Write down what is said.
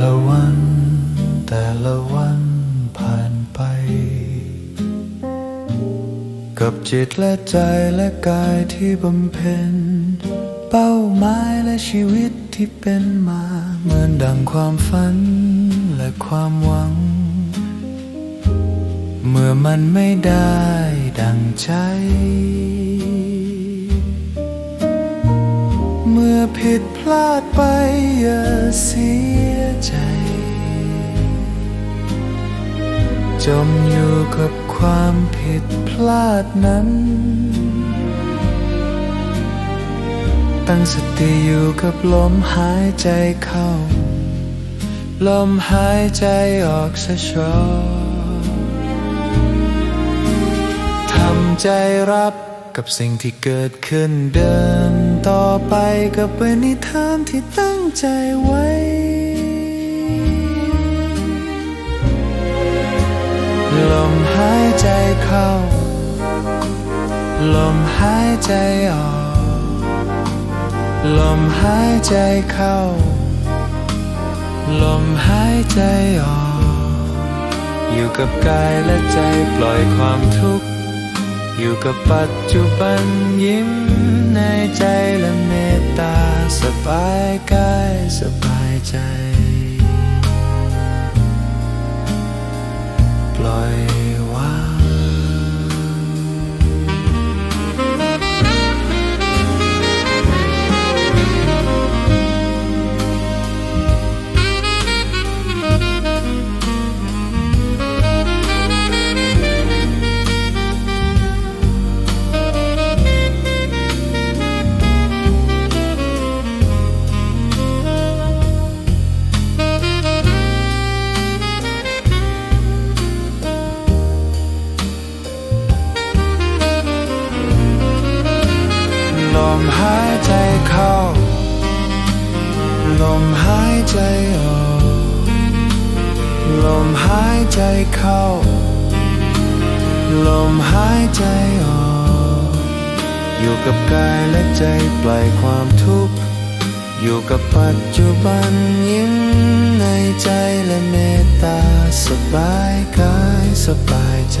แต่ละวัน แต่ละวันผ่านไป กับจิตและใจและกายที่บำเพ็ญ เป้าหมายและชีวิตที่เป็นมา เหมือนดังความฝันและความหวัง เมื่อมันไม่ได้ดังใจ มื่อผิดพลาดไปอย่าเสียใจ จมอยู่กับความผิดพลาดนั้น ตั้งสติอยู่กับลมหายใจเข้า ลมหายใจออกสะชอทำใจรับ กับสิ่งที่เกิดขึ้นเดินต่อไปกับเป็นนิทานที่ตั้งใจไว้ ลมหายใจเข้า ลมหายใจออก ลมหายใจเข้า ลมหายใจออก อยู่กับกายและใจปล่อยความทุกข์ อยู่กับปัจจุบันยิ้มในใจและเมตตา ลมหายใจเข้า ลมหายใจออก ลมหายใจเข้า ลมหายใจออก อยู่กับกายและใจปล่อยความทุกข์ อยู่กับปัจจุบันยิ้มในใจและเมตตาสบายกายสบายใจ